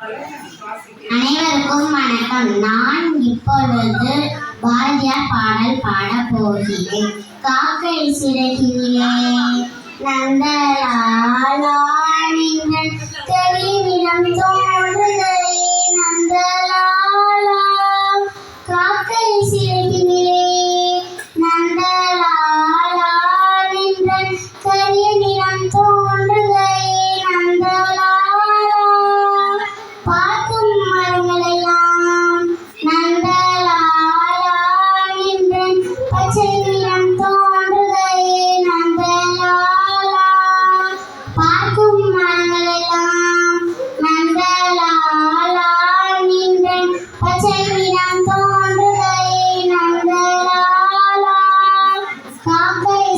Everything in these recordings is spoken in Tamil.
அனைவருக்கும் வணக்கம். நான் இப்பொழுது பாரதியார் பாடல் பாட போகிறேன். காக்கை சிறகிலே நந்தலா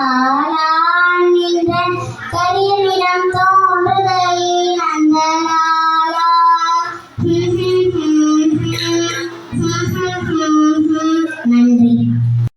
นะคะ